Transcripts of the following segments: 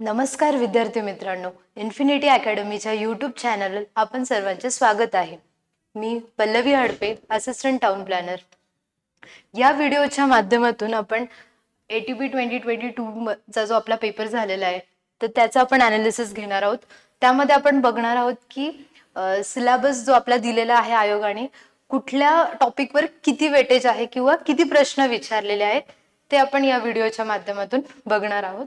नमस्कार विद्यार्थी मित्रांनो इन्फिनिटी अकॅडमीच्या यूट्यूब चॅनल आपण सर्वांचे स्वागत आहे. मी Pallavi Hadape assistant town planner या व्हिडिओच्या माध्यमातून आपण A T B twenty twenty टूचा जो आपला पेपर झालेला आहे तर त्याचं आपण अनालिसिस घेणार आहोत. त्यामध्ये आपण बघणार आहोत की सिलेबस जो आपला दिलेला आहे आयोगाने कुठल्या टॉपिकवर किती वेटेज आहे किंवा किती प्रश्न विचारलेले आहेत ते आपण या व्हिडिओच्या माध्यमातून बघणार आहोत.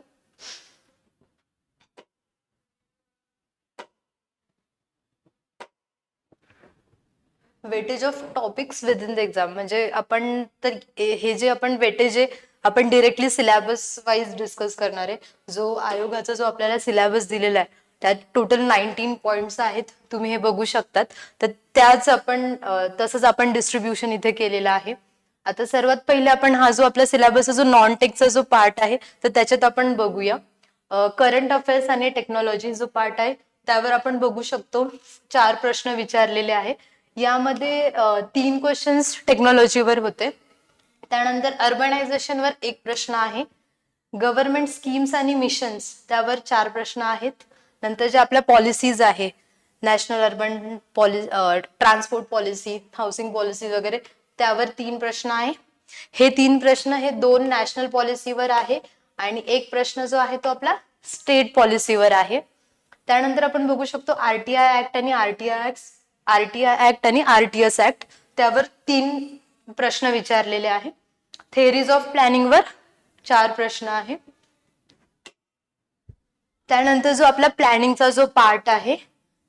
Weightage of topics within the exam. म्हणजे आपण तर हे जे आपण वेटेज आहे आपण डिरेक्टली सिलेबस वाईज डिस्कस करणार आहे. जो आयोगाचा जो आपल्याला सिलेबस दिलेला आहे त्यात टोटल नाईन्टीन पॉईंट्स आहेत. तुम्ही हे बघू शकतात. तर त्याच आपण तसंच आपण डिस्ट्रीब्युशन इथे केलेलं आहे. आता सर्वात पहिले आपण हा जो आपला सिलेबस जो नॉन टेकचा जो पार्ट आहे तर त्याच्यात आपण बघूया. करंट अफेअर्स आणि टेक्नॉलॉजी जो पार्ट आहे त्यावर आपण बघू शकतो. चार प्रश्न विचारलेले आहे. यामध्ये तीन क्वेश्चन्स टेक्नॉलॉजीवर होते. त्यानंतर अर्बनायझेशनवर एक प्रश्न आहे. गव्हर्नमेंट स्कीम्स आणि मिशन्स त्यावर चार प्रश्न आहेत. नंतर जे आपल्या पॉलिसीज आहे national urban poli transport policy housing policy वगैरे त्यावर तीन प्रश्न आहे. हे तीन प्रश्न हे दोन नॅशनल पॉलिसीवर आहे आणि एक प्रश्न जो आहे तो आपला स्टेट पॉलिसीवर आहे. त्यानंतर आपण बघू शकतो आरटीआय ऍक्ट आणि आरटीआय ऍक्ट आरटीआय ऍक्ट आणि आरटीएस ऍक्ट त्यावर तीन प्रश्न विचारलेले आहे थेरीज ऑफ प्लॅनिंगवर चार प्रश्न आहे त्यानंतर जो आपला प्लॅनिंगचा जो पार्ट आहे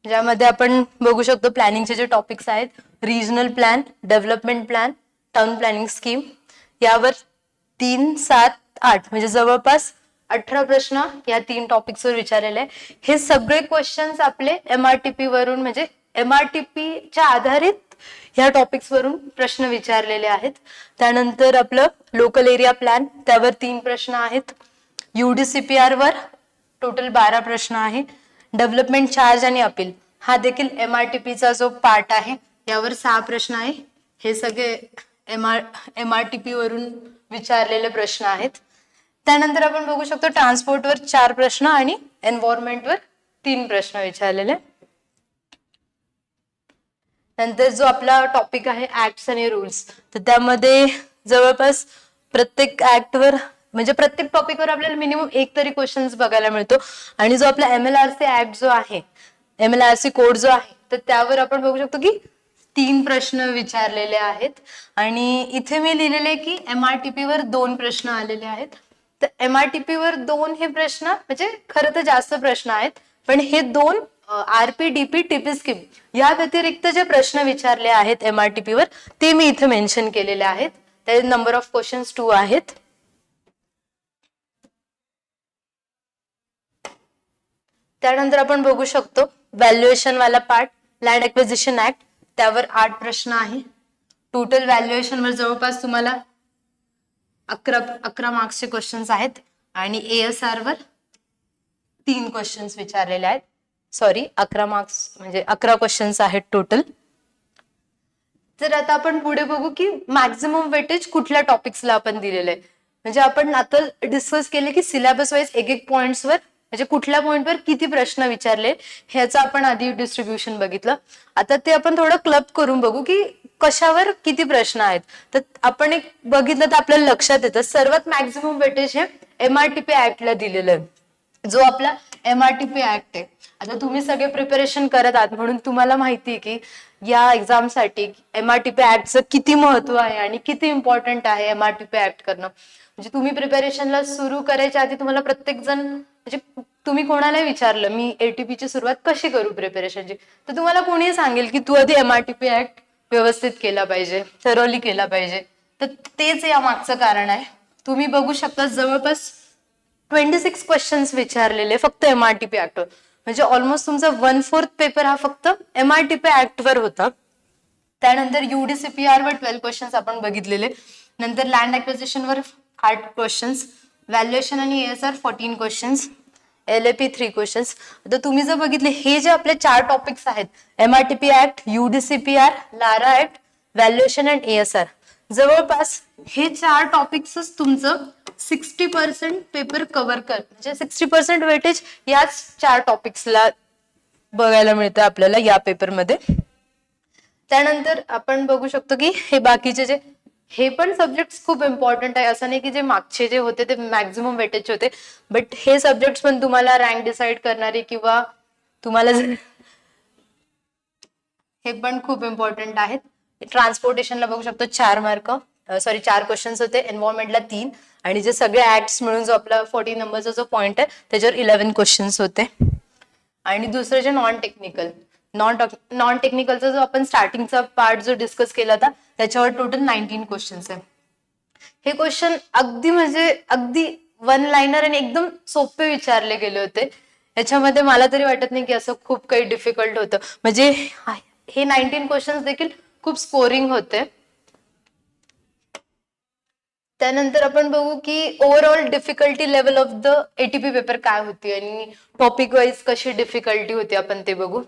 ज्यामध्ये आपण बघू शकतो प्लॅनिंगचे जे टॉपिक्स आहेत regional plan development plan town planning scheme यावर तीन सात आठ म्हणजे जवळपास अठरा प्रश्न या तीन टॉपिक्सवर विचारलेले आहे हे सगळे क्वेश्चन्स आपले एम आर टी पी वरून म्हणजे एम आर टी पीच्या आधारित ह्या टॉपिक्सवरून प्रश्न विचारलेले आहेत. त्यानंतर आपलं लोकल एरिया प्लॅन त्यावर तीन प्रश्न आहेत. युडीसीपीआर वर टोटल बारा प्रश्न आहे डेव्हलपमेंट चार्ज आणि अपील हा देखील एम आर टी पीचा जो पार्ट आहे यावर सहा प्रश्न आहे. हे सगळे M R M R T P वरून विचारलेले प्रश्न आहेत. त्यानंतर आपण बघू शकतो ट्रान्सपोर्टवर चार प्रश्न आणि एन्व्हायरमेंटवर तीन प्रश्न विचारलेले. नंतर जो आपला टॉपिक आहे ऍक्ट्स आणि रूल्स तर त्यामध्ये जवळपास प्रत्येक ऍक्टवर म्हणजे प्रत्येक टॉपिकवर आपल्याला मिनिमम एक तरी क्वेश्चन्स बघायला मिळतो. आणि जो आपला M L R C act जो आहे M L R C code जो आहे तर त्यावर आपण बघू शकतो की तीन प्रश्न विचारलेले आहेत. आणि इथे मी लिहिलेले की एम आर टी पी वर दोन प्रश्न आलेले आहेत. तर एम आर टी पी वर दोन हे प्रश्न म्हणजे खरं तर जास्त प्रश्न आहेत पण हे दोन R P D P TP scheme या व्यतिरिक्त जे प्रश्न विचारले आहेत एम आर टी पी वर ते मी इथे मेन्शन केलेले आहेत. ते नंबर ऑफ क्वेश्चन्स टू आहेत. त्यानंतर आपण बघू शकतो व्हॅल्युएशन वाला पार्ट लँड एक्विजिशन ऍक्ट त्यावर आठ प्रश्न आहे. टोटल व्हॅल्युएशन वर जवळपास तुम्हाला अकरा अकरा मार्क्सचे क्वेश्चन्स आहेत. आणि एएसआर वर तीन क्वेश्चन्स विचारलेले आहेत. सॉरी अकरा मार्क्स म्हणजे अकरा क्वेश्चन्स आहेत टोटल तर आता आपण पुढे बघू की मॅक्झिमम वेटेज कुठल्या टॉपिक्सला आपण दिलेलं आहे म्हणजे आपण आता डिस्कस केले की सिलेबस वाईज एक एक पॉइंट्सवर म्हणजे कुठल्या पॉईंटवर किती प्रश्न विचारले ह्याचं आपण आधी डिस्ट्रीब्युशन बघितलं. आता ते आपण थोडं क्लब करून बघू की कशावर किती प्रश्न आहेत. तर आपण एक बघितलं तर आपल्याला लक्षात येतं सर्वात मॅक्झिमम वेटेज हे एमआरटीपी ऍक्टला दिलेलं आहे. जो आपला एमआरटीपी ऍक्ट आहे. आता तुम्ही सगळे प्रिपरेशन करत आहात म्हणून तुम्हाला माहिती आहे की या एक्झामसाठी एम आर टी पी ऍक्टचं किती महत्त्व आहे आणि किती इम्पॉर्टंट आहे M R T P act करणं. म्हणजे तुम्ही प्रिपरेशनला सुरू करायच्या आधी तुम्हाला प्रत्येक जण म्हणजे तुम्ही कोणाला विचारलं मी एटीपी ची सुरुवात कशी करू प्रिपरेशनची तर तुम्हाला कोणी सांगेल की तू आधी M R T P act व्यवस्थित केला पाहिजे थरोली केला पाहिजे. तर तेच या मागचं कारण आहे. तुम्ही बघू शकता जवळपास ट्वेंटी सिक्स क्वेश्चन्स विचारलेले फक्त एम आर टी पी ऍक्टवर म्हणजे ऑलमोस्ट तुमचा वन फोर्थ पेपर हा फक्त एम आर टी पे ऍक्टवर होता. त्यानंतर युडीसीपीआर वर ट्वेल्व क्वेश्चन्स आपण बघितलेले. नंतर लँड वर आठ क्वेश्चन्स व्हॅल्युएशन आणि ASR fourteen questions L A P three questions आता तुम्ही जर बघितले हे जे आपले चार टॉपिक्स आहेत M R T P act UDCPR LARR act valuation and ASR जवळपास हे चार टॉपिक्सच तुमचं सिक्स्टी पर्सेंट पेपर कव्हर कर. म्हणजे सिक्स्टी पर्सेंट वेटेज याच चार टॉपिक्सला बघायला मिळतं आपल्याला या पेपरमध्ये त्यानंतर आपण बघू शकतो की हे बाकीचे जे हे पण सब्जेक्ट्स खूप इम्पॉर्टंट आहे. असं नाही की जे मागचे जे होते ते मॅक्झिमम वेटेज होते. बट हे सब्जेक्ट पण तुम्हाला रँक डिसाईड करणारे किंवा तुम्हाला जर हे पण खूप इम्पॉर्टंट आहेत. ट्रान्सपोर्टेशनला बघू शकतो चार मार्क सॉरी चार क्वेश्चन्स होते. एन्व्हायरमेंटला तीन. आणि जे सगळे ऍक्ट्स मिळून जो आपला फोर्टी नंबरचा जो पॉईंट आहे त्याच्यावर इलेव्हन क्वेश्चन्स होते. आणि दुसरं जे नॉन टेक्निकल नॉन नॉन टेक्निकलचा जो आपण स्टार्टिंगचा पार्ट जो डिस्कस केला होता त्याच्यावर टोटल नाईन्टीन क्वेश्चन्स आहे. हे क्वेश्चन अगदी म्हणजे अगदी वन लाईनर आणि एकदम सोपे विचारले गेले होते. याच्यामध्ये मला तरी वाटत नाही की असं खूप काही डिफिकल्ट होतं. म्हणजे हे नाईन्टीन क्वेश्चन्स देखील खूप स्कोरिंग होते. त्यानंतर आपण बघू की overall difficulty level of the ATP paper काय होती आणि टॉपिक वाईज कशी डिफिकल्टी होती आपण ते बघू.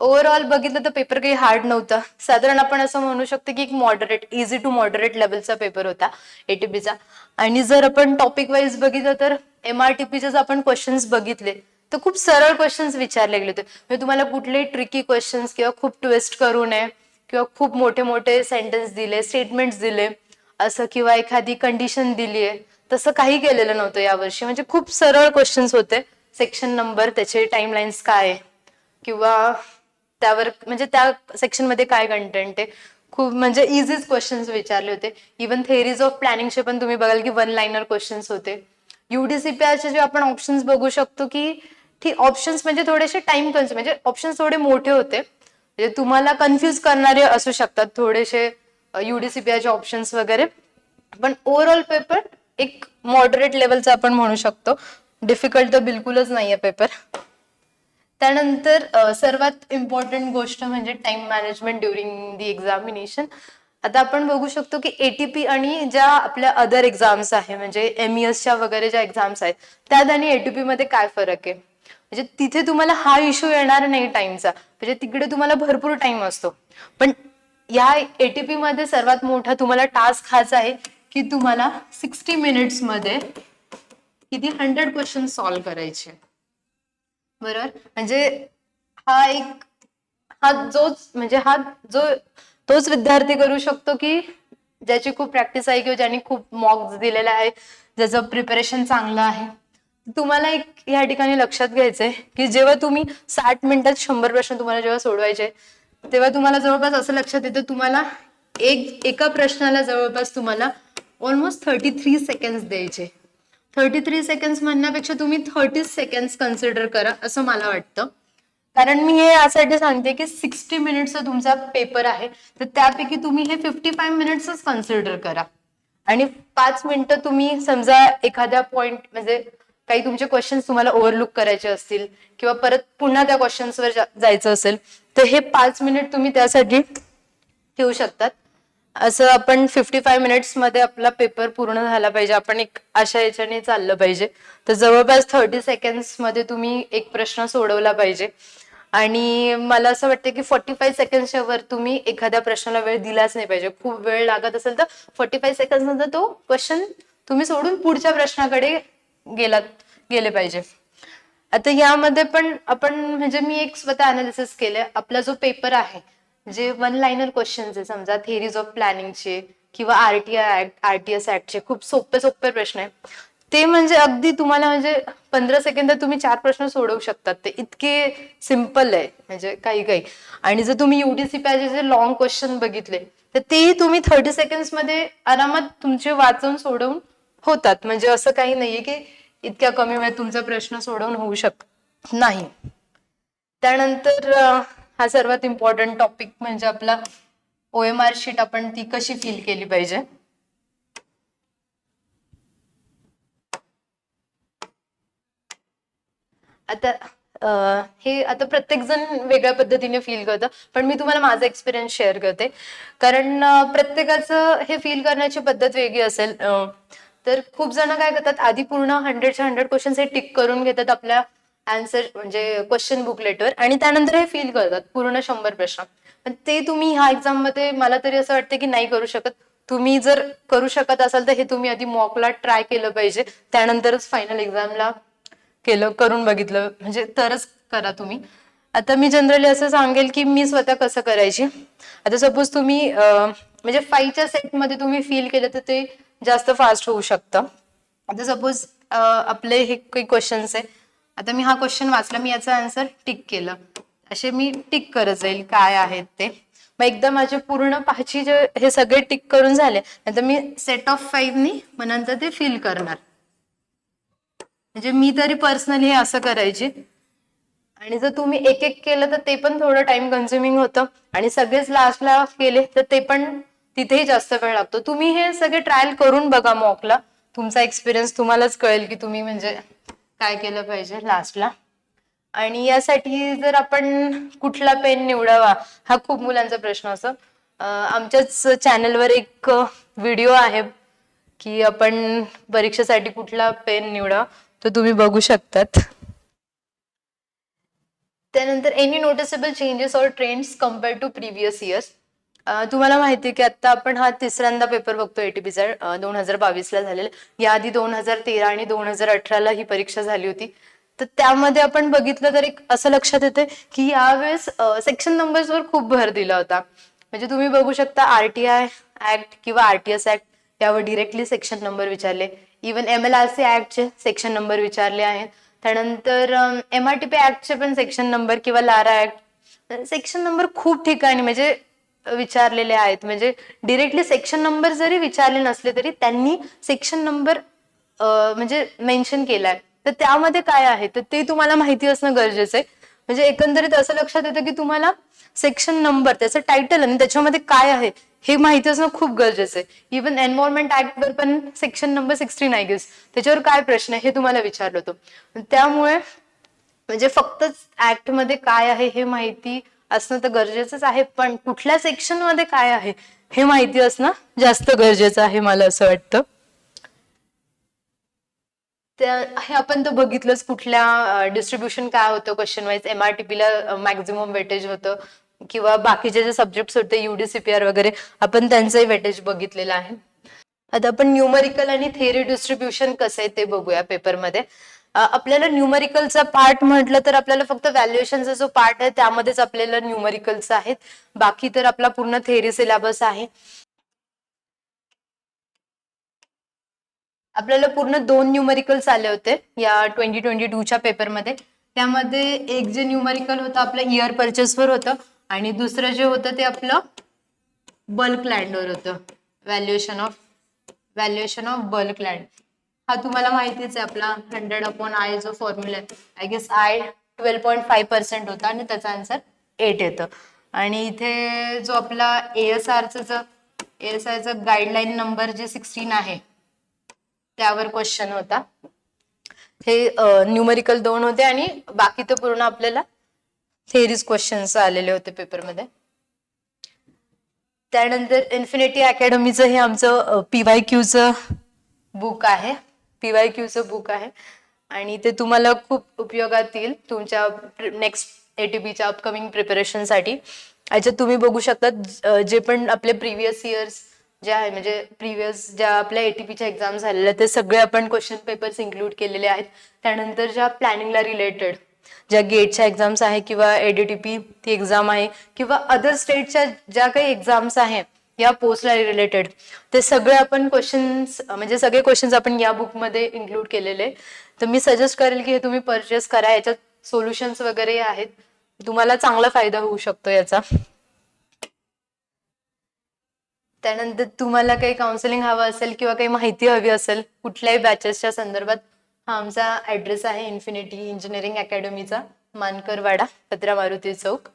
ओव्हरऑल बघितलं तर पेपर काही हार्ड नव्हता. साधारण आपण असं म्हणू शकतो की एक मॉडरेट इझी टू मॉडरेट लेवलचा पेपर होता एटीपीचा आणि जर आपण टॉपिक वाईज बघितलं तर एमआरटीपीचे जर आपण क्वेश्चन्स बघितले. तर खूप सरळ क्वेश्चन्स विचारले गेले होते. म्हणजे तुम्हाला कुठलेही ट्रिकी क्वेश्चन्स किंवा खूप ट्विस्ट करू नये. किंवा खूप मोठे मोठे सेंटेन्स दिले स्टेटमेंट्स दिले असं किंवा एखादी कंडिशन दिली आहे तसं काही केलेलं नव्हतं यावर्षी. म्हणजे खूप सरळ क्वेश्चन्स होते. सेक्शन नंबर त्याचे टाइमलाईन्स काय किंवा त्यावर म्हणजे त्या सेक्शनमध्ये काय कंटेंट आहे? खूप म्हणजे इझीच क्वेश्चन्स विचारले होते. इवन थेरीज ऑफ प्लॅनिंगचे पण तुम्ही बघाल की वन लाईनर क्वेश्चन्स होते. युडीसीपीआरचे जे आपण ऑप्शन्स बघू शकतो की ठीक ऑप्शन्स म्हणजे थोडेसे टाइम कन्झ्युम म्हणजे ऑप्शन्स थोडे मोठे होते. म्हणजे तुम्हाला कन्फ्युज करणारे असू शकतात थोडेसे युडीसीपीआयचे ऑप्शन्स वगैरे. पण ओव्हरऑल पेपर एक मॉडरेट लेवलचा आपण म्हणू शकतो. डिफिकल्ट तर बिलकुलच नाहीये पेपर त्यानंतर सर्वात इम्पॉर्टंट गोष्ट म्हणजे time management during the examination आता आपण बघू शकतो की एटीपी आणि ज्या आपल्या अदर एक्झाम्स आहे म्हणजे एम च्या वगैरे ज्या एक्झाम्स आहेत त्यात आणि एटीपी मध्ये काय फरक आहे? म्हणजे तिथे तुम्हाला हा इश्यू येणार नाही टाइमचा. म्हणजे तिकडे तुम्हाला भरपूर टाइम असतो. पण या एटीपी मध्ये सर्वात मोठा तुम्हाला टास्क हाच आहे की तुम्हाला सिक्स्टी मिनिट्समध्ये किती हंड्रेड क्वेश्चन सॉल्व्ह करायचे. बरोबर? म्हणजे हा एक हा जोच म्हणजे हा जो तोच विद्यार्थी करू शकतो की ज्याची खूप प्रॅक्टिस आहे किंवा ज्यांनी खूप मॉक्स दिलेला आहे ज्याचं प्रिपरेशन चांगलं आहे. तुम्हाला एक या ठिकाणी लक्षात घ्यायचंय की जेव्हा तुम्ही साठ मिनिटात शंभर प्रश्न तुम्हाला जेव्हा सोडवायचे तेव्हा तुम्हाला जवळपास असं लक्षात येतं तुम्हाला एक एका प्रश्नाला जवळपास तुम्हाला ऑलमोस्ट थर्टी थ्री सेकंड द्यायचे. थर्टी थ्री सेकंड म्हणण्यापेक्षा तुम्ही थर्टी सेकंड कन्सिडर करा असं मला वाटतं. कारण मी हे यासाठी सांगते की सिक्स्टी मिनिटचा तुमचा पेपर आहे तर त्यापैकी तुम्ही हे फिफ्टी फाईव्ह मिनिट्सच कन्सिडर करा. आणि पाच मिनिटं तुम्ही समजा एखाद्या पॉइंट म्हणजे काही तुमचे क्वेश्चन्स तुम्हाला ओव्हरलुक करायचे असतील किंवा परत पुन्हा त्या क्वेश्चन्सवर जायचं असेल तर हे पाच मिनिट तुम्ही त्यासाठी ठेवू शकतात. असं आपण फिफ्टी फाय मिनिट्समध्ये आपला पेपर पूर्ण झाला पाहिजे. आपण एक अशा याच्याने चाललं पाहिजे. तर जवळपास थर्टी सेकंड्समध्ये तुम्ही एक प्रश्न सोडवला पाहिजे. आणि मला असं वाटतं की फोर्टी फाय सेकंडच्या वर तुम्ही एखाद्या प्रश्नाला वेळ दिलाच नाही पाहिजे. खूप वेळ लागत असेल तर फोर्टी फाय सेकंड नंतर तो क्वेश्चन तुम्ही सोडून पुढच्या प्रश्नाकडे गेलात. गेले पाहिजे. आता यामध्ये पण आपण म्हणजे मी एक स्वतः अनालिसिस केलं आपला जो पेपर आहे जे वन लाईनर क्वेश्चन्स आहे समजा थेरीज ऑफ प्लॅनिंगचे किंवा आरटीआय ऍक्ट आरटीएस ऍक्टचे खूप सोपे सोपे प्रश्न आहे ते म्हणजे अगदी तुम्हाला म्हणजे पंधरा सेकंदात तुम्ही चार प्रश्न सोडवू शकतात. ते इतके सिंपल आहे म्हणजे काही काही. आणि जर तुम्ही युडीसी पॅचे जे लॉंग क्वेश्चन बघितले तर तेही तुम्ही थर्टी सेकंडमध्ये आरामात तुमचे वाचून सोडवून होतात. म्हणजे असं काही नाहीये की इतक्या कमी वेळेत तुमचा प्रश्न सोडवून होऊ शकत नाही. त्यानंतर हा सर्वात इम्पॉर्टंट टॉपिक म्हणजे आपला ओ एम आर शीट आपण ती कशी फिल केली पाहिजे? आता हे आता प्रत्येक जण वेगळ्या पद्धतीने फील करतं पण मी तुम्हाला माझा एक्सपिरियन्स शेअर करते. कारण प्रत्येकाचं हे फील करण्याची पद्धत वेगळी असेल. तर खूप जण काय करतात आधी पूर्ण हंड्रेडच्या हंड्रेड क्वेश्चन हे टिक करून घेतात आपल्या आन्सर म्हणजे क्वेश्चन बुकलेटवर आणि त्यानंतर हे फील करतात पूर्ण शंभर प्रश्न. पण ते तुम्ही ह्या एक्झाममध्ये मला तरी असं वाटतं की नाही करू शकत. तुम्ही जर करू शकत असाल तर हे तुम्ही आधी मॉकला ट्राय केलं पाहिजे. त्यानंतरच फायनल एक्झामला केलं करून बघितलं. म्हणजे तरच करा तुम्ही. आता मी जनरली असं सांगेल की मी स्वतः कसं करायची. आता सपोज तुम्ही म्हणजे फाईव्हच्या सेटमध्ये तुम्ही फील केलं तर ते जास्त फास्ट होऊ शकतं. आता सपोज आपले हे काही क्वेश्चन्स आहे. आता मी हा क्वेश्चन वाचला मी याचा आन्सर टिक केलं. असे मी टिक करत जाईल काय आहेत ते. मग एकदा माझे पूर्ण पाचही जे हे सगळे टिक करून झाले नंतर मी सेट ऑफ फाईव्हनी मग नंतर ते फिल करणार. म्हणजे मी तरी पर्सनली हे असं करायची. आणि जर तुम्ही एक एक केलं तर ते पण थोडं टाइम कन्झ्युमिंग होतं. आणि सगळेच लास्टला केले तर ते पण तिथेही जास्त वेळ लागतो. तुम्ही हे सगळे ट्रायल करून बघा मॉकला तुमचा एक्सपिरियन्स तुम्हालाच कळेल की तुम्ही म्हणजे काय केलं पाहिजे लास्टला आणि यासाठी जर आपण कुठला पेन निवडावा हा खूप मुलांचा प्रश्न असतो. आमच्याच चॅनलवर एक व्हिडिओ आहे की आपण परीक्षेसाठी कुठला पेन निवडा तो तुम्ही बघू शकतात. त्यानंतर any noticeable changes or trends compare to previous years तुम्हाला माहिती की आता आपण हा तिसऱ्यांदा पेपर बघतो एटीपीचा दोन हजार बावीसला झालेला. याआधी दोन हजार तेरा आणि दोन हजार अठराला ही परीक्षा झाली होती. तर त्यामध्ये आपण बघितलं तर एक असं लक्षात येते की यावेळेस सेक्शन नंबर्सवर खूप भर दिला होता. म्हणजे तुम्ही बघू शकता आरटीआय ऍक्ट किंवा आरटीएस ऍक्ट यावर डिरेक्टली सेक्शन नंबर विचारले. Even M L R C ऍक्टचे section number विचारले आहेत. त्यानंतर एम आर टी पी ऍक्टचे पण सेक्शन नंबर किंवा लारा ऍक्ट सेक्शन नंबर खूप ठिकाणी म्हणजे विचारलेले आहेत. म्हणजे डिरेक्टली सेक्शन नंबर जरी विचारले नसले तरी त्यांनी सेक्शन नंबर म्हणजे मेन्शन केलाय. तर त्यामध्ये काय आहे? तर ते तुम्हाला माहिती असणं गरजेचं आहे. म्हणजे एकंदरीत असं लक्षात येतं की तुम्हाला सेक्शन नंबर त्याचं टायटल आणि त्याच्यामध्ये काय आहे हे माहिती असणं खूप गरजेचं आहे. इव्हन एन्व्हायरमेंट ऍक्ट वर पण section number sixteen I guess त्याच्यावर काय प्रश्न आहे हे तुम्हाला विचारलं होतं. त्यामुळे म्हणजे फक्तच ऍक्टमध्ये काय आहे हे माहिती असणं तर गरजेचंच आहे पण कुठल्या सेक्शनमध्ये काय आहे हे माहिती असणं जास्त गरजेचं आहे मला असं वाटतं. त्या हे आपण तर बघितलंच कुठल्या डिस्ट्रीब्युशन काय होतं क्वेश्चन वाईज एमआरटीपीला मॅक्झिमम वेटेज होतं किंवा बाकीचे जे सब्जेक्ट्स होते युडीसीपीआर वगैरे आपण त्यांचंही वेटेज बघितलेलं आहे. आता आपण न्यूमरिकल आणि थेअरी डिस्ट्रीब्युशन कसं आहे ते बघूया पेपरमध्ये आपल्याला न्यूमरिकलचा पार्ट म्हटलं तर आपल्याला फक्त व्हॅल्युएशनचा जो पार्ट आहे त्यामध्येच आपल्याला न्यूमरिकलचा आहेत बाकी तर आपला पूर्ण थेअरी सिलेबस आहे. आपल्याला पूर्ण दोन न्यूमरिकल्स आले होते या ट्वेंटी ट्वेंटी टूच्या पेपरमध्ये त्यामध्ये एक जे न्यूमरिकल होतं आपलं इयर परचेसवर होतं आणि दुसरं जे होतं ते आपलं बल्क लँडवर होतं. Valuation of valuation of bulk land हा तुम्हाला माहितीच आहे आपला हंड्रेड अपॉन आय जो फॉर्म्युला आहे I guess I twelve point five percent होता आणि त्याचा आन्सर एट येतं. आणि इथे जो आपला एस आरचं जो एस आरचं गाईडलाईन नंबर जे सिक्स्टीन आहे त्यावर क्वेश्चन होता. हे न्यूमरिकल दोन होते आणि बाकी तर पूर्ण आपल्याला थेरीज क्वेश्चन्स आलेले होते पेपरमध्ये त्यानंतर इन्फिनिटी अकॅडमीचं हे आमचं पी वाय क्यूचं बुक आहे. पी वाय क्यूचं बुक आहे. आणि ते तुम्हाला खूप उपयोगात येईल तुमच्या नेक्स्ट ए टी बीच्या अपकमिंग प्रिपरेशनसाठी याच्यात तुम्ही बघू शकता जे पण आपले प्रिव्हियस इयर्स जे आहे म्हणजे प्रिव्हियस ज्या आपल्या एटीपीच्या एक्झाम झालेल्या ते सगळे आपण क्वेश्चन पेपर्स इन्क्लूड केलेले आहेत. त्यानंतर ज्या प्लॅनिंगला रिलेटेड ज्या गेटच्या एक्झाम्स आहे किंवा एडीटीपी ती एक्झाम आहे किंवा अदर स्टेटच्या ज्या काही एक्झाम्स आहे या पोस्टला रिलेटेड ते सगळे आपण क्वेश्चन्स म्हणजे सगळे क्वेश्चन्स आपण या बुकमध्ये इन्क्लूड केलेले. तर मी सजेस्ट करेल की हे तुम्ही परचेस करा. याच्यात सोल्युशन्स वगैरे आहेत. तुम्हाला चांगला फायदा होऊ शकतो याचा. त्यानंतर तुम्हाला काही काउन्सिलिंग हवं असेल किंवा काही माहिती हवी असेल कुठल्याही बॅचेसच्या संदर्भात हा आमचा ऍड्रेस आहे इन्फिनिटी इंजिनिअरिंग अकॅडमीचा मानकरवाडा पत्रा मारुती चौक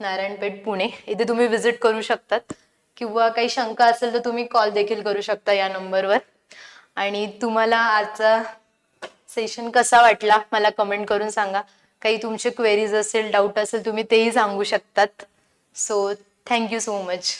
नारायणपेठ पुणे. इथे तुम्ही व्हिजिट करू शकतात. किंवा काही शंका असेल तर तुम्ही कॉल देखील करू शकता या नंबरवर आणि तुम्हाला आजचा सेशन कसा वाटला मला कमेंट करून सांगा. काही तुमचे क्वेरीज असेल डाऊट असेल तुम्ही तेही सांगू शकतात. So thank you so much